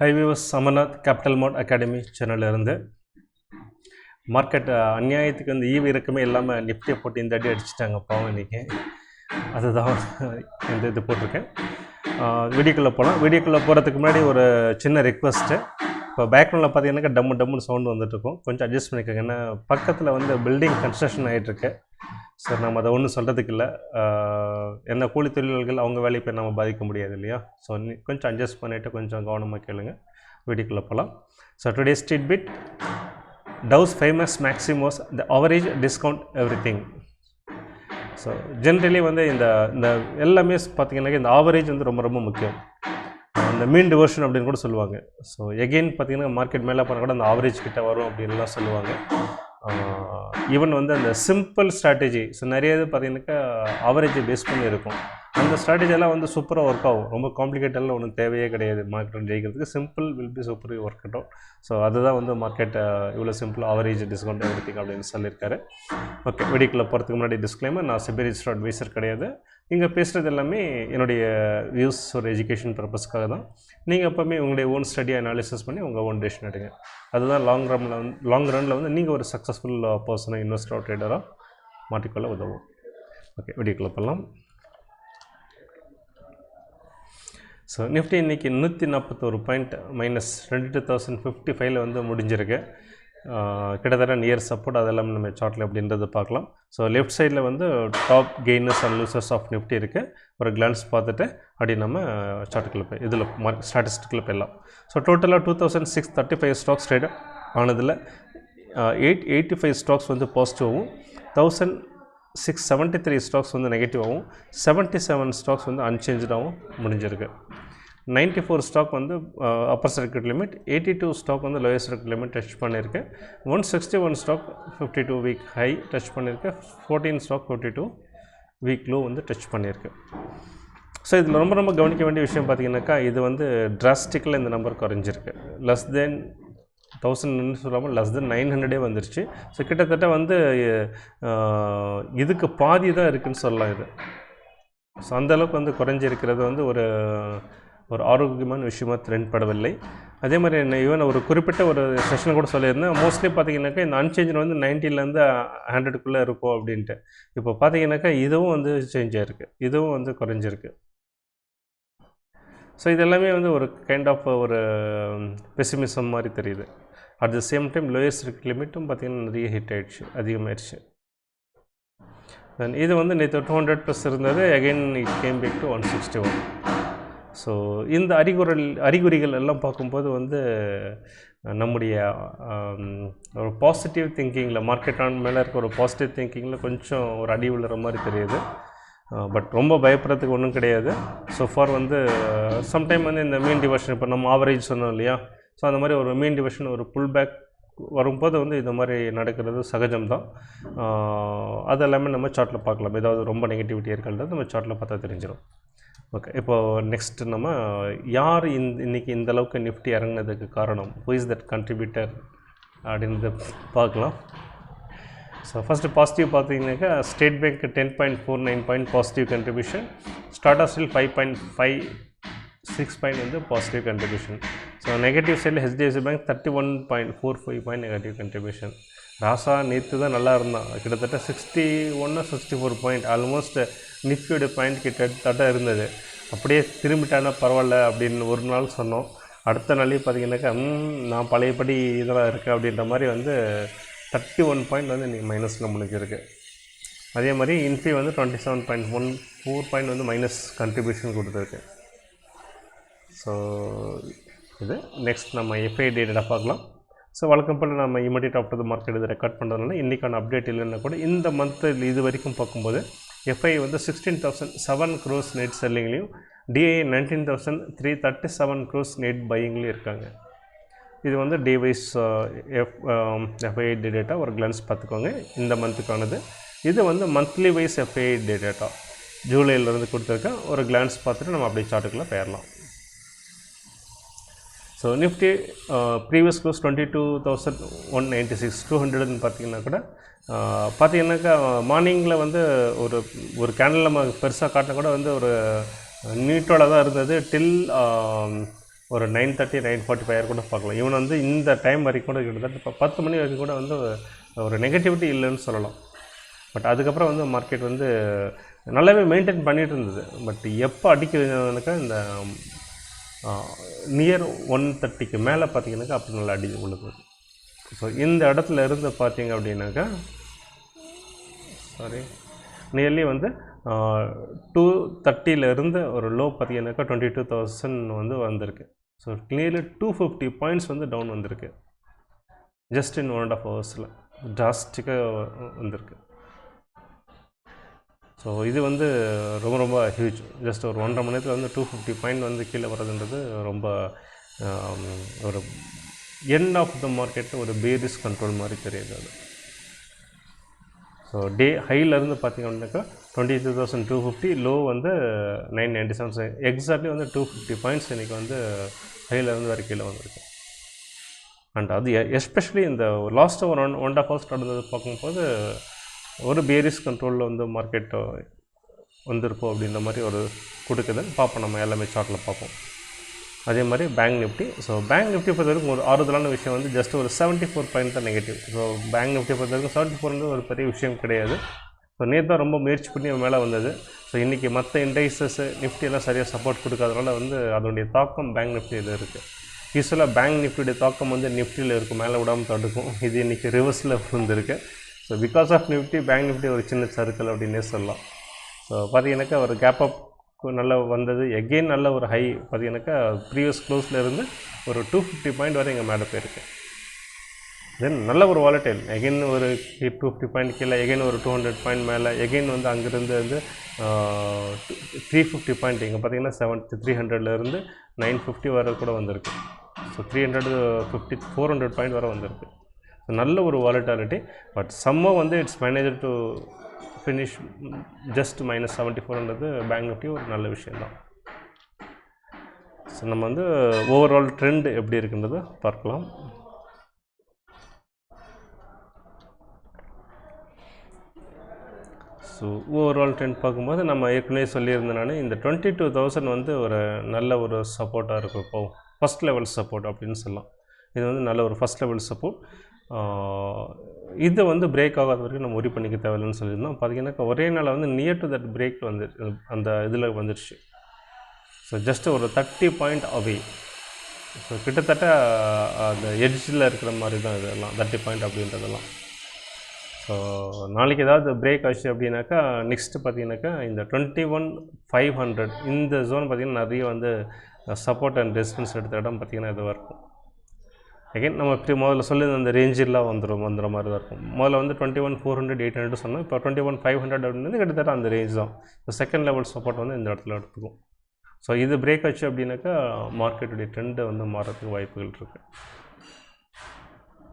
ஹைவிவஸ் Amarnath capital mart academy சேனல்லேருந்து market அநியாயத்துக்கு வந்து ஈவு இறக்கமே இல்லாமல் நிஃப்டியை போட்டு இந்த அடி அடிச்சிட்டாங்க பாவம் இன்றைக்கி அதுதான் இந்த இது போட்டிருக்கேன். வீடியோக்குள்ளே போகலாம் வீடியோக்குள்ளே போகிறதுக்கு முன்னாடி ஒரு சின்ன ரெக்வஸ்ட்டு இப்போ பேக்ரவுண்டில் பார்த்தீங்கன்னாக்கா டம்மு டம்முன்னு சவுண்டு வந்துட்டுருக்கும் கொஞ்சம் அட்ஜஸ்ட் பண்ணிக்கோங்க. ஏன்னா பக்கத்தில் வந்து பில்டிங் கன்ஸ்ட்ரக்ஷன் ஆகிட்டுருக்கு சார் நம்ம அதை ஒன்றும் சொல்கிறதுக்கு இல்லை. என்ன கூலி தொழிலாளர்கள் அவங்க வேலையை போய் நம்ம பாதிக்க முடியாது இல்லையா? ஸோ கொஞ்சம் அட்ஜஸ்ட் பண்ணிவிட்டு கொஞ்சம் கவனமாக கேளுங்க. வீடியோக்குள்ளே போகலாம் ஸோ டுடே ஸ்ட்ரீட் பிட் டவுஸ் famous மேக்ஸிமோஸ் the average discount every thing so generally வந்து இந்த இந்த எல்லாமே பார்த்தீங்கன்னாக்கா இந்த ஆவரேஜ் வந்து ரொம்ப ரொம்ப முக்கியம். இந்த மீன் டிவர்ஷன் அப்படின்னு கூட சொல்லுவாங்க. ஸோ எகெயின் பார்த்தீங்கன்னா மார்க்கெட் மேலே போனால் கூட அந்த ஆவரேஜ் கிட்ட வரும் அப்படின்லாம் சொல்லுவாங்க. ஈவன் வந்து அந்த சிம்பிள் ஸ்ட்ராட்டஜி ஸோ நிறைய இது பார்த்தீங்கன்னாக்கா ஆவரேஜை பேஸ் பண்ணி இருக்கும். அந்த ஸ்ட்ராட்டஜியெல்லாம் வந்து சூப்பராக ஒர்க் ஆகும். ரொம்ப காம்ப்ளிகேட்டெல்லாம் ஒன்றும் தேவையே கிடையாது. மார்க்கெட் ஜெயிக்கிறதுக்கு simple will be super work out so அதுதான் வந்து மார்க்கெட் இவ்வளோ சிம்பிள் ஆவரேஜ் டிஸ்கவுண்ட் எவ்ரி அப்படின்னு சொல்லியிருக்காரு. ஓகே வெடிக்குள்ளே போகிறதுக்கு முன்னாடி டிஸ்க்ளைமர் நான் சிபி அட்வைசர் கிடையாது. இங்கே பேசுகிறது எல்லாமே என்னுடைய வியூஸ் ஒரு எஜுகேஷன் பர்பஸ்க்காக தான். நீங்கள் எப்போவுமே உங்களுடைய ஓன் ஸ்டடி அனாலிசிஸ் பண்ணி உங்கள் ஓன் டெசிஷன் எடுங்க. அதுதான் லாங் ரனில் வந்து லாங் ரனில் வந்து நீங்கள் ஒரு சக்ஸஸ்ஃபுல் பர்சனாக இன்வெஸ்டராக ட்ரேடராக மாட்டிக்கொள்ள உதவும். ஓகே வீடியோக்குள்ள பண்ணலாம் ஸோ நிஃப்டி இன்றைக்கி நூற்றி நாற்பத்தோரு பாயிண்ட் மைனஸ் ரெண்டு டூ தௌசண்ட் ஃபிஃப்டி ஃபைவ்ல வந்து முடிஞ்சிருக்கு. கிட்டத்தட்ட நியர் சப்போர்ட் அதெல்லாம் நம்ம சார்ட்டில் அப்படின்றத பார்க்கலாம். ஸோ லெஃப்ட் சைடில் வந்து top gainers and losers of Nifty இருக்குது ஒரு கிளான்ஸ் பார்த்துட்டு அப்படி நம்ம சார்ட்டுக்குள்ள போய் இதில் மார்க் ஸ்டாட்டிஸ்டிக்கில் போயிடலாம். ஸோ டோட்டலாக two thousand six thirty five stocks trade ஆனதில் eight eighty five stocks வந்து பாசிட்டிவாகவும் thousand six seventy three stocks வந்து நெகட்டிவாகவும் செவன்ட்டி செவன் ஸ்டாக்ஸ் வந்து அன்சேஞ்சாகவும் முடிஞ்சிருக்கு. நைன்ட்டி ஃபோர் ஸ்டாக் வந்து upper circuit limit eighty two stock வந்து லோயர் சர்க்கியூட் லிமிட் டச் பண்ணியிருக்கு one sixty one stock fifty two week high touch பண்ணியிருக்கு fourteen stock fifty two week low வந்து touch பண்ணியிருக்கு so இதில் ரொம்ப ரொம்ப கவனிக்க வேண்டிய விஷயம் பார்த்தீங்கன்னாக்கா இது வந்து ட்ராஸ்டிக்கில் இந்த நம்பர் குறைஞ்சிருக்கு. லெஸ் தென் தௌசண்ட்னு சொல்லாமல் லெஸ் தென் நைன் ஹண்ட்ரடே வந்துருச்சு. ஸோ கிட்டத்தட்ட வந்து இதுக்கு பாதி தான் இருக்குதுன்னு சொல்லலாம் இது. ஸோ அந்தளவுக்கு வந்து குறைஞ்சிருக்கிறது வந்து ஒரு ஒரு ஆரோக்கியமான விஷயமாக தென்படவில்லை அதே மாதிரி என்ன ஈவன் ஒரு குறிப்பிட்ட ஒரு செஷன் கூட சொல்லியிருந்தேன். மோஸ்ட்லி பார்த்தீங்கன்னாக்கா இந்த அன்சேஞ்சர் வந்து நைன்ட்டிலேருந்து ஹண்ட்ரடுக்குள்ளே இருக்கும் அப்படின்ட்டு. இப்போ பார்த்தீங்கன்னாக்கா இதுவும் வந்து சேஞ்ச் ஆகிருக்கு இதுவும் வந்து குறைஞ்சிருக்கு. ஸோ இது எல்லாமே வந்து ஒரு கைண்ட் ஆஃப் ஒரு பெசிமிசம் மாதிரி தெரியுது. At the same time lowest லிமிட்டும் பார்த்திங்கன்னா நிறைய ஹிட் ஆகிடுச்சு அதிகமாகிடுச்சு தென் இது வந்து நேற்று டூ ஹண்ட்ரட் ப்ளஸ் இருந்தது. Again it came back to one sixty one so இந்த அறிகுறல் அறிகுறிகள் எல்லாம் பார்க்கும்போது வந்து நம்முடைய ஒரு பாசிட்டிவ் திங்கிங்கில் மார்க்கெட் ஆன் மேலே இருக்க ஒரு பாசிட்டிவ் திங்கிங்கில் கொஞ்சம் ஒரு அடி விழுற மாதிரி தெரியுது. பட் ரொம்ப பயப்படுறதுக்கு ஒன்றும் கிடையாது. ஸோ ஃபார் வந்து சம்டைம் வந்து இந்த மீன் டிவர்ஷன் இப்போ நம்ம ஆவரேஜ் சொன்னோம் இல்லையா? ஸோ அந்த மாதிரி ஒரு மீன் டிவர்ஷன் ஒரு புல் பேக் வரும்போது வந்து இந்த மாதிரி நடக்கிறது சகஜம்தான். அது எல்லாமே நம்ம சார்ட்டில் பார்க்கலாம். ஏதாவது ரொம்ப நெகட்டிவிட்டி இருக்கிறது நம்ம சார்ட்டில் பார்த்தா தெரிஞ்சிடும் ஓகே இப்போது நெக்ஸ்ட் நம்ம யார் இந் இன்றைக்கி இந்த அளவுக்கு நிஃப்டி இறங்கினதுக்கு காரணம்? ஹூ இஸ் தட் கண்ட்ரிபியூட்டர் அப்படின்றத பார்க்கலாம். ஸோ ஃபஸ்ட்டு பாசிட்டிவ் பார்த்தீங்கன்னாக்கா state bank ten point four nine point positive contribution ஸ்டார்டா still five point five six point வந்து பாசிட்டிவ் கண்ட்ரிபியூஷன் ஸோ நெகட்டிவ் சைடில் HDFC bank thirty one point four five point negative contribution ராசா நேற்று தான் நல்லா இருந்தான். கிட்டத்தட்ட sixty ஒன்று sixty four point almost நிஃப்டியோட point கிட்டத்தட்ட இருந்தது. அப்படியே திரும்பிட்டானா பரவாயில்ல அப்படின்னு ஒரு நாள் சொன்னோம். அடுத்த நாளே பார்த்தீங்கன்னாக்கா நான் பழையபடி இதெல்லாம் இருக்கேன் அப்படின்ற மாதிரி வந்து தேர்ட்டி ஒன் பாயிண்ட் வந்து இன்றைக்கி மைனஸில் இருக்குது அதே மாதிரி இன்ஃபி வந்து twenty seven point one four point வந்து மைனஸ் கண்ட்ரிபியூஷன் கொடுத்துருக்கு. ஸோ இது நெக்ஸ்ட் நம்ம எஃப்ஐ டேட்டா பார்க்கலாம். ஸோ வழக்கம் போல் நம்ம இமீடியட் ஆஃப்டர் த மார்க்கெட் இது ரெக்கார்ட் பண்ணுறதுனால இன்றைக்கான அப்டேட் இல்லைன்னா கூட இந்த மந்த்தில் இது வரைக்கும் பார்க்கும்போது எஃப்ஐ வந்து sixteen thousand seven crores net செல்லிங்லேயும் DI nineteen thousand three thirty seven crores net பையிங்லேயும் இருக்காங்க. இது வந்து டிவைஸ் எஃப் எஃப்ஐ டேட்டா ஒரு கிளன்ஸ் பார்த்துக்கோங்க. இந்த மந்த்துக்கானது இது வந்து மந்த்லி வைஸ் எஃப்ஐ டேட்டா ஜூலையிலேருந்து கொடுத்துருக்கேன் ஒரு கிளான்ஸ் பார்த்துட்டு நம்ம அப்படியே சார்ட்டுக்குள்ளே போயிடலாம். So Nifty previous close twenty two thousand one ninety six two ஹண்ட்ரட்னு பார்த்தீங்கன்னா கூட uh, பார்த்தீங்கன்னாக்கா மார்னிங்கில் வந்து ஒரு ஒரு கேண்டில் நம்ம பெருசாக காட்டினா கூட வந்து ஒரு uh, நீட்டோட தான் இருந்தது. டில் um, ஒரு nine thirty nine forty five கூட பார்க்கலாம். இவன் வந்து இந்த டைம் வரைக்கும் கூட கிட்டத்தட்ட இப்போ பத்து மணி வரைக்கும் கூட வந்து ஒரு நெகட்டிவிட்டி இல்லைன்னு சொல்லலாம். பட் அதுக்கப்புறம் வந்து மார்க்கெட் வந்து நல்லாவே மெயின்டைன் பண்ணிகிட்டு இருந்தது. பட் எப்போ அடிக்கிறதுனாக்கா இந்த நியர் ஒன் தேர்ட்டிக்கு மேலே பார்த்தீங்கன்னாக்கா அப்படி நல்லா அடி விழுது ஸோ இந்த இடத்துல இருந்து பார்த்தீங்க அப்படின்னாக்கா சாரி நியர்லி வந்து டூ இருந்து ஒரு லோ பார்த்தீங்கன்னாக்கா டுவெண்ட்டி டூ தௌசண்ட் வந்து வந்திருக்கு. So nearly two fifty points வந்து டவுன் வந்திருக்கு. Just in one and half ஹவர்ஸில் ஜாஸ்டிக்காக வந்திருக்கு. ஸோ இது வந்து ரொம்ப ரொம்ப ஹியூஜ் ஜஸ்ட் ஒரு ஒன்றரை மணி நேரத்தில் வந்து டூ ஃபிஃப்டி பாயிண்ட் வந்து கீழே வர்றதுன்றது ரொம்ப ஒரு எண்ட் ஆஃப் த மார்க்கெட் ஒரு பேரிஸ் கண்ட்ரோல் மாதிரி தெரியுது அது. ஸோ டே ஹையிலேருந்து பார்த்தீங்க அப்படின்னாக்கா twenty three thousand two fifty low வந்து நைன் நைன்டி செவன் எக்ஸாக்ட்லி வந்து டூ ஃபிஃப்டி பாயிண்ட்ஸ் இன்றைக்கி வந்து ஹையிலேருந்து வரை கீழே வந்திருக்கு. அண்ட் அது எஸ்பெஷலி இந்த லாஸ்ட் ஒரு ஒன் ஒன் ஆஃப் ஹவர்ஸ் நடந்தது பார்க்கும்போது ஒரு பேரிஸ் கண்ட்ரோலில் வந்து மார்க்கெட் வந்திருக்கும் அப்படின்ற மாதிரி ஒரு கொடுக்குது. பார்ப்போம் நம்ம எல்லாமே சார்ட்டில் பார்ப்போம். அதே மாதிரி bank Nifty so bank Nifty பொறுத்த வரைக்கும் ஒரு ஆறுதலான விஷயம் வந்து ஜஸ்ட் ஒரு செவன்ட்டி ஃபோர் பாயிண்ட் தான் நெகட்டிவ் ஸோ பேங்க் நிஃப்டி பொறுத்த வரைக்கும் செவன்ட்டி ஃபோர்ன்றது ஒரு பெரிய விஷயம் கிடையாது. ஸோ நேற்று தான் ரொம்ப முயற்சி பண்ணி மேலே வந்தது. ஸோ இன்றைக்கி மற்ற இண்டெக்ஸஸ் நிஃப்டி எல்லாம் சரியாக சப்போர்ட் கொடுக்காதனால வந்து அதனுடைய தாக்கம் பேங்க் நிஃப்டியில் இருக்குது யூஸ்வலாக பேங்க் நிஃப்டியுடைய தாக்கம் வந்து நிஃப்டியில் இருக்கும். மேலே விடாமல் தடுக்கும். இது இன்றைக்கி ரிவர்ஸில் இருந்திருக்கு so because of Nifty bank Nifty ஒரு சின்ன சர்க்கிள் அப்படின்னே சொல்லலாம். ஸோ பார்த்தீங்கன்னாக்கா ஒரு கேப் அப் நல்லா வந்தது. எகெயின் நல்ல ஒரு ஹை பார்த்தீங்கன்னாக்கா ப்ரீவியஸ் க்ளோஸில் இருந்து ஒரு டூ ஃபிஃப்டி பாயிண்ட் வரை இங்கே மேலே போயிருக்கு. தென் நல்ல ஒரு வாலட்டைல் எகெயின் ஒரு டூ ஃபிஃப்டி பாயிண்ட் கீழே எகெயின் ஒரு டூ ஹண்ட்ரட் பாயிண்ட் மேலே எகெயின் வந்து அங்கேருந்து வந்து த்ரீ ஃபிஃப்டி பாயிண்ட் இங்கே பார்த்தீங்கன்னா செவன் த்ரீ ஹண்ட்ரட்லேருந்து நைன் ஃபிஃப்டி வரை கூட வந்திருக்கு. So three hundred fifty four hundred point வரை வந்திருக்கு. நல்ல ஒரு வாலட்டாலிட்டி பட் சம்மோ வந்து it's manager to finish just minus seventy ஃபோர்ன்றது bank Nifty ஒரு நல்ல விஷயந்தான் ஸோ நம்ம வந்து ஓவரால் ட்ரெண்ட் எப்படி இருக்குன்றதை பார்க்கலாம். ஸோ ஓவரால் ட்ரெண்ட் பார்க்கும்போது நம்ம ஏற்கனவே சொல்லியிருந்தேன் நான் இந்த டுவெண்ட்டி டூ தௌசண்ட் வந்து ஒரு நல்ல ஒரு சப்போர்ட்டாக இருக்கும். இப்போ ஃபஸ்ட் லெவல் சப்போர்ட் அப்படின்னு சொல்லலாம். இது வந்து நல்ல ஒரு ஃபஸ்ட் லெவல் சப்போர்ட் இது வந்து பிரேக் ஆகாத வரைக்கும் நம்ம ஒரி பண்ணிக்க தேவையில்லைன்னு சொல்லியிருந்தோம். பார்த்தீங்கன்னா ஒரே நாளில் வந்து நியர் டு தட் பிரேக் வந்து அந்த இதில் வந்துடுச்சு ஸோ ஜஸ்ட் ஒரு தேர்ட்டி பாயிண்ட் அவே ஸோ கிட்டத்தட்ட அந்த எட்ஜில் இருக்கிற மாதிரி தான் இதெல்லாம் தேர்ட்டி பாயிண்ட் அப்படின்றதெல்லாம். ஸோ நாளைக்கு ஏதாவது பிரேக் ஆச்சு அப்படின்னாக்கா நெக்ஸ்ட்டு பார்த்தீங்கன்னாக்கா இந்த டுவெண்ட்டி ஒன் ஃபைவ் ஹண்ட்ரட் இந்த ஜோன் பார்த்திங்கன்னா நிறைய வந்து சப்போர்ட் அண்ட் ரெஸ்பான்ஸ் எடுத்த இடம் பார்த்திங்கன்னா இதுவாக இருக்கும். அகைன் நம்ம இப்படி முதல்ல சொல்லி அந்த ரேஞ்சிலாம் வந்துடும் வந்துடுற மாதிரி தான் இருக்கும். முதல்ல வந்து twenty one four hundred eight hundred சொன்னோம். இப்போ டுவெண்ட்டி ஒன் ஃபைவ் ஹண்ட்ரட் அப்படின்றது கிட்டத்தட்ட அந்த ரேஞ்ச் தான். இப்போ செகண்ட் லெவல் சப்போர்ட் வந்து இந்த இடத்துல எடுத்துக்கும் ஸோ இது பிரேக் ஆச்சு அப்படின்னாக்கா மார்க்கெட்டுடைய ட்ரெண்டை வந்து மாறதுக்கு வாய்ப்புகள் இருக்குது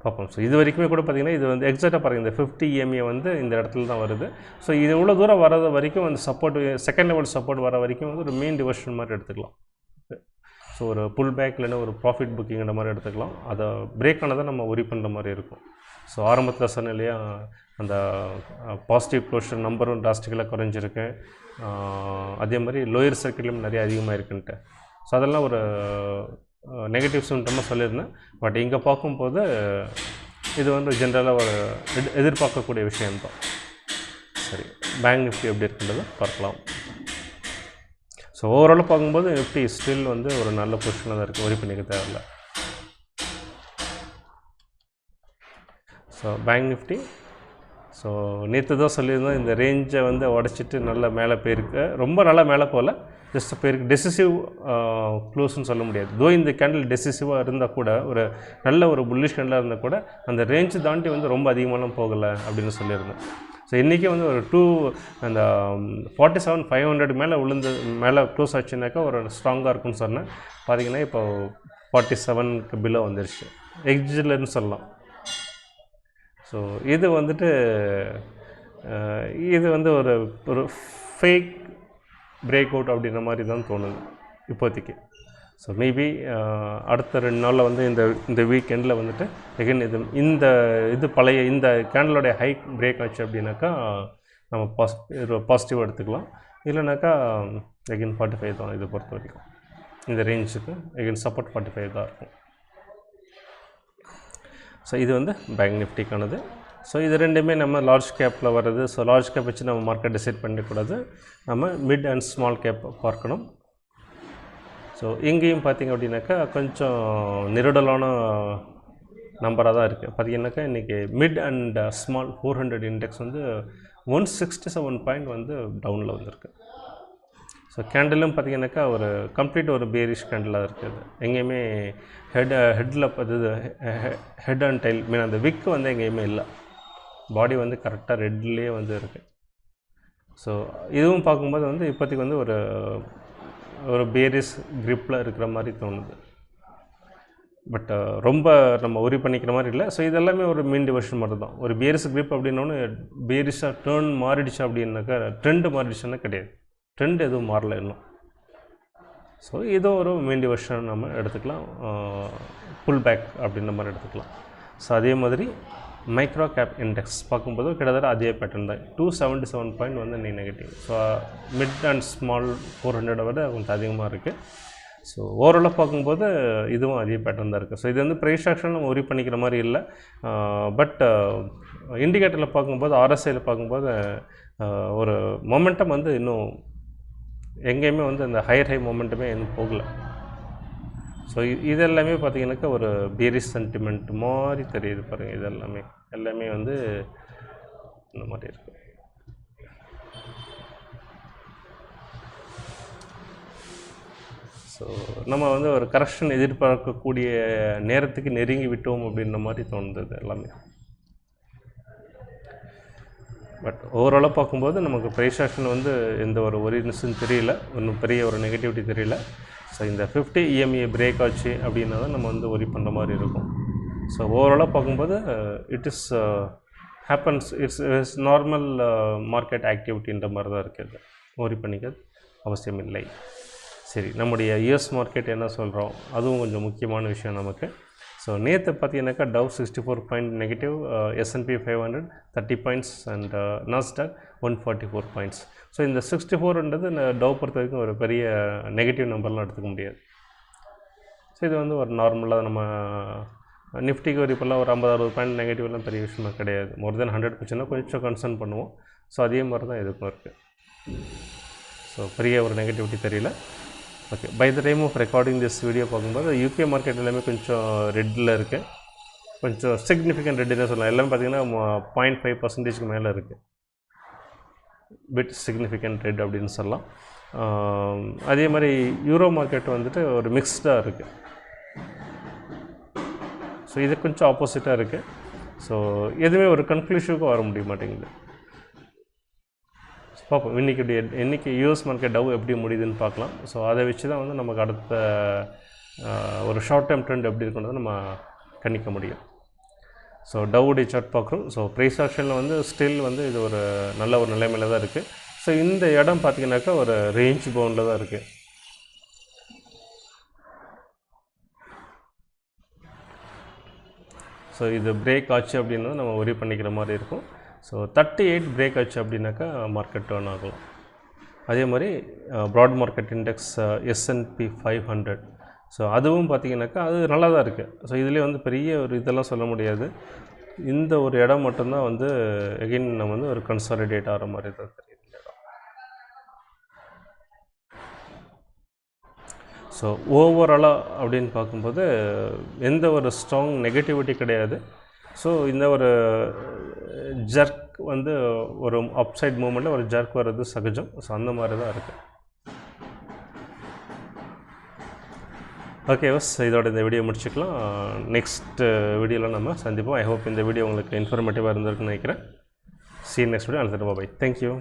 பார்ப்போம். ஸோ இது வரைக்குமே கூட பார்த்திங்கன்னா இது வந்து எக்ஸாக்டாக பாருங்கள் இந்த ஃபிஃப்டி இஎம்ஏ வந்து இந்த இடத்துல தான் வருது. ஸோ இது இவ்வளோ தூரம் வர்றது வரைக்கும் அந்த சப்போர்ட் செகண்ட் லெவல் சப்போர்ட் வர வரைக்கும் வந்து ஒரு மெயின் டிவர்ஷன் மாதிரி எடுத்துக்கலாம். ஸோ ஒரு புல் பேக் இல்லைன்னா ஒரு ப்ராஃபிட் புக்கிங்கிற மாதிரி எடுத்துக்கலாம். அதை பிரேக் ஆனதை நம்ம ஒரி பண்ணுற மாதிரி இருக்கும். ஸோ ஆரம்பத்தில் சொன்ன இல்லையா அந்த பாசிட்டிவ் க்ளோஷர் நம்பரும் டிராஸ்டிக்கலாக குறைஞ்சிருக்கு. அதே மாதிரி லோயர் சர்க்கிட்லையும் நிறைய அதிகமாக இருக்குன்ட்டு. ஸோ அதெல்லாம் ஒரு நெகட்டிவ் சிம்டமாக சொல்லியிருந்தேன். பட் இங்கே பார்க்கும்போது இது வந்து ஜென்ரலாக ஒரு எதிர்பார்க்கக்கூடிய விஷயம்தான். சரி பேங்க் நிஃப்டி எப்படி இருக்குன்றதை பார்க்கலாம். ஸோ ஓவராலாக பார்க்கும்போது நிஃப்டி ஸ்டில் வந்து ஒரு நல்ல பொசிஷனாக தான் இருக்குது ஒரி பண்ணிக்க தேவையில்ல. ஸோ பேங்க் நிஃப்டி ஸோ நேற்று தான் சொல்லியிருந்தோம் இந்த ரேஞ்சை வந்து உடச்சிட்டு நல்லா மேலே போயிருக்கு. ரொம்ப நல்லா மேலே போகல. ஜஸ்ட் போயிருக்கு. டெசிசிவ் க்ளோஸ்ன்னு சொல்ல முடியாது. தோ இந்த கேண்டில் டெசிசிவாக இருந்தால் கூட ஒரு நல்ல ஒரு புல்லிஷ் கேண்டிலாக இருந்தால் கூட அந்த ரேஞ்சு தாண்டி வந்து ரொம்ப அதிகமாலாம் போகலை அப்படின்னு சொல்லியிருந்தேன். ஸோ இன்றைக்கி வந்து ஒரு டூ அந்த ஃபார்ட்டி செவன் ஃபைவ் ஹண்ட்ரட் மேலே விழுந்து மேலே க்ளோஸ் ஆச்சுனாக்கா ஒரு ஸ்ட்ராங்காக இருக்கும்னு சொன்னேன். பார்த்தீங்கன்னா இப்போ ஃபார்ட்டி செவனுக்கு பிலோ வந்துருச்சு. எக்ஸிலன்னு சொல்லலாம். ஸோ இது வந்துட்டு இது வந்து ஒரு ஒரு ஃபேக் பிரேக் அவுட் அப்படின்ற மாதிரி தான் தோணுது இப்போதைக்கு. ஸோ மேபி uh, அடுத்த ரெண்டு நாளில் வந்து இந்த இந்த வீக்கெண்டில் வந்துட்டு எகைன் இது இந்த இது பழைய இந்த கேண்டலோடைய ஹைக் பிரேக் ஆச்சு அப்படின்னாக்கா நம்ம பாஸ் பாசிட்டிவாக எடுத்துக்கலாம். இல்லைனாக்கா எகைன் ஃபார்ட்டி ஃபைவ் தான் இதை பொறுத்த வரைக்கும். இந்த ரேஞ்சுக்கு எகைன் சப்போர்ட் ஃபார்ட்டி ஃபைவ் தான் இருக்கும். ஸோ இது வந்து பேங்க் நிஃப்டிக்கானது ஸோ இது ரெண்டுமே நம்ம லார்ஜ் கேப்பில் வர்றது. ஸோ லார்ஜ் கேப் வச்சு நம்ம மார்க்கெட் டிசைட் பண்ணிக்கூடாது. நம்ம மிட் அண்ட் ஸ்மால் கேப் பார்க்கணும். ஸோ இங்கேயும் பார்த்திங்க அப்படின்னாக்கா கொஞ்சம் நெருடலான நம்பராக தான் இருக்குது பார்த்தீங்கன்னாக்கா இன்றைக்கி mid and small four hundred index வந்து ஒன் சிக்ஸ்டி செவன் பாயிண்ட் வந்து டவுனில் வந்திருக்கு. ஸோ கேண்டிலும் பார்த்தீங்கன்னாக்கா ஒரு கம்ப்ளீட் ஒரு பேரிஷ் கேண்டிலாக இருக்குது எங்கேயுமே ஹெட் ஹெட்டில் இது ஹெட் அண்ட் டைல் மீன் அந்த விக் வந்து எங்கேயுமே இல்லை. பாடி வந்து கரெக்டாக ரெட்லேயே வந்து இருக்குது ஸோ இதுவும் பார்க்கும்போது வந்து இப்போதைக்கு வந்து ஒரு ஒரு பேரிஸ் க்ரிப்பில் இருக்கிற மாதிரி தோணுது. பட் uh, ரொம்ப நம்ம உரி பண்ணிக்கிற மாதிரி இல்லை. ஸோ இதெல்லாமே ஒரு மீண்டு டிவர்ஷன் மாதிரி தான் ஒரு பேரிஸ் க்ரிப் அப்படின்னோன்னு பேரிஸாக டேர்ன் மாறிடுச்சு அப்படின்னாக்கா ட்ரெண்டு மாறிடுச்சுன்னா கிடையாது. ட்ரெண்ட் எதுவும் மாறல இன்னும். ஸோ இதோ ஒரு மீண்டு டிவர்ஷன் நம்ம எடுத்துக்கலாம். Uh, புல் பேக் அப்படின்ற மாதிரி எடுத்துக்கலாம். ஸோ அதே மாதிரி மைக்ரோ கேப் இண்டெக்ஸ் பார்க்கும்போது கிட்டத்தட்ட அதே பேட்டர்ன் தான். டூ செவன்ட்டி செவன் பாயிண்ட் வந்து நீ negative so mid and small four ஹண்ட்ரடை விட கொஞ்சம் அதிகமாக இருக்குது ஸோ ஓவரலாக பார்க்கும்போது இதுவும் அதே பேட்டர்ன் தான் இருக்குது ஸோ இது வந்து ப்ரைஸ் ஆக்ஷன் நம்ம உரி பண்ணிக்கிற மாதிரி இல்லை. பட் இண்டிகேட்டரில் பார்க்கும்போது ஆர்எஸ்ஐயில் பார்க்கும்போது ஒரு மொமெண்டம் வந்து இன்னும் எங்கேயுமே வந்து அந்த ஹையர் ஹை மொமெண்ட்டுமே இன்னும் போகலை. ஸோ இது எல்லாமே பார்த்தீங்கன்னாக்கா ஒரு பேரிஸ் சென்டிமெண்ட் மாதிரி தெரியுது பாருங்கள் இது எல்லாமே எல்லாமே வந்து இந்த மாதிரி இருக்குது ஸோ நம்ம வந்து ஒரு கரெக்ஷன் எதிர்பார்க்கக்கூடிய நேரத்துக்கு நெருங்கி விட்டோம் அப்படின்ற மாதிரி தோணுது எல்லாமே. பட் ஓவராலாக பார்க்கும்போது நமக்கு ப்ரைஸ் ஆக்ஷன் வந்து எந்த ஒரு ஒரினஸும் தெரியல. ஒன்றும் பெரிய ஒரு நெகட்டிவிட்டி தெரியல. ஸோ இந்த ஃபிஃப்டி இஎம்ஏ பிரேக் ஆச்சு அப்படின்னா தான் நம்ம வந்து ஒரி பண்ணுற மாதிரி இருக்கும். ஸோ ஓவராலாக பார்க்கும்போது it is happens it's it's normal market ஆக்டிவிட்டின்ற மாதிரி தான் இருக்குது. ஒரி பண்ணிக்க அவசியம் இல்லை. சரி நம்முடைய யூஎஸ் மார்க்கெட் என்ன சொல்கிறோம் அதுவும் கொஞ்சம் முக்கியமான விஷயம் நமக்கு. ஸோ நேற்று பார்த்தீங்கன்னாக்கா Dow sixty four point negative S and P five hundred thirty points and Nasdaq one forty four points so இந்த சிக்ஸ்டி ஃபோர்ன்றது டவ் பொறுத்த வரைக்கும் ஒரு பெரிய நெகட்டிவ் நம்பர்லாம் எடுத்துக்க முடியாது. ஸோ இது வந்து ஒரு நார்மலாக நம்ம நிஃப்டிக்கு ஒரு இப்போல்லாம் ஒரு ஐம்பது அறுபது பாயிண்ட் நெகட்டிவ்லாம் பெரிய விஷயமா கிடையாது. மோர் தென் ஹண்ட்ரட் போச்சுன்னா கொஞ்சம் கன்சர்ன் பண்ணுவோம். ஸோ அதே மாதிரி தான் இதுக்கும் இருக்குது ஸோ பெரிய ஒரு நெகட்டிவிட்டி தெரியல. Okay by the time of recording this video பார்க்கும்போது யூகே மார்க்கெட் எல்லாமே கொஞ்சம் ரெட்டில் இருக்குது கொஞ்சம் சிக்னிஃபிகண்ட் ரெட்டுன்னு சொல்லலாம். எல்லாமே பார்த்தீங்கன்னா பாயிண்ட் ஃபைவ் பர்சன்டேஜ்க்கு மேலே இருக்குது பிட் சிக்னிஃபிகண்ட் ரெட் அப்படின்னு சொல்லலாம். அதே மாதிரி யூரோ மார்க்கெட் வந்துட்டு ஒரு மிக்ஸ்டாக இருக்குது ஸோ இது கொஞ்சம் ஆப்போசிட்டாக இருக்குது ஸோ எதுவுமே ஒரு கன்க்ளூஷனுக்கு வர முடிய மாட்டேங்குது. பார்ப்போம். இன்றைக்கி இன்றைக்கி யூஎஸ் மார்க்கெட் டவ் எப்படி முடியுதுன்னு பார்க்கலாம். ஸோ அதை வச்சு தான் வந்து நமக்கு அடுத்த ஒரு ஷார்ட் டேர்ம் ட்ரெண்ட் எப்படி இருக்குன்றதை நம்ம கணிக்க முடியும். ஸோ டவுடைய சார்ட் பார்க்குறோம். ஸோ ப்ரைஸ் ஆக்ஷனில் வந்து ஸ்டில் வந்து இது ஒரு நல்ல ஒரு நிலைமையில் தான் இருக்குது ஸோ இந்த இடம் பார்த்தீங்கன்னாக்கா ஒரு ரேஞ்ச் பவுண்டில் தான் இருக்குது ஸோ இது பிரேக் ஆச்சு அப்படின்னா நம்ம ஒரி பண்ணிக்கிற மாதிரி இருக்கும். ஸோ தேர்ட்டி எயிட் பிரேக் ஆச்சு அப்படின்னாக்கா மார்க்கெட் டேர்ன் ஆகலாம். அதே மாதிரி broad market index S and P five hundred so அதுவும் பார்த்திங்கனாக்கா அது நல்லா தான் இருக்குது ஸோ இதுலேயே வந்து பெரிய ஒரு இதெல்லாம் சொல்ல முடியாது. இந்த ஒரு இடம் மட்டும்தான் வந்து எகைன் நம்ம வந்து ஒரு கன்சாலிடேட் ஆகிற மாதிரி தான் தெரியுது இந்த இடம். ஸோ ஓவராலாக அப்படின்னு பார்க்கும்போது எந்த ஒரு ஸ்ட்ராங் நெகட்டிவிட்டி கிடையாது. ஸோ இந்த ஒரு ஜர்க் வந்து ஒரு அப்சைட் மூமெண்ட்டில் ஒரு ஜர்க் வர்றது சகஜம். ஸோ அந்த மாதிரி தான் இருக்குது ஓகே பஸ் இதோட இந்த வீடியோ முடிச்சுக்கலாம். நெக்ஸ்ட் வீடியோவில் நம்ம சந்திப்போம். ஐ ஹோப் இந்த வீடியோ உங்களுக்கு இன்ஃபர்மேட்டிவாக இருந்திருக்குன்னு நினைக்கிறேன். சி நெக்ஸ்ட் வீடியோ அனுப்பிட்டு பாய் தேங்க்யூ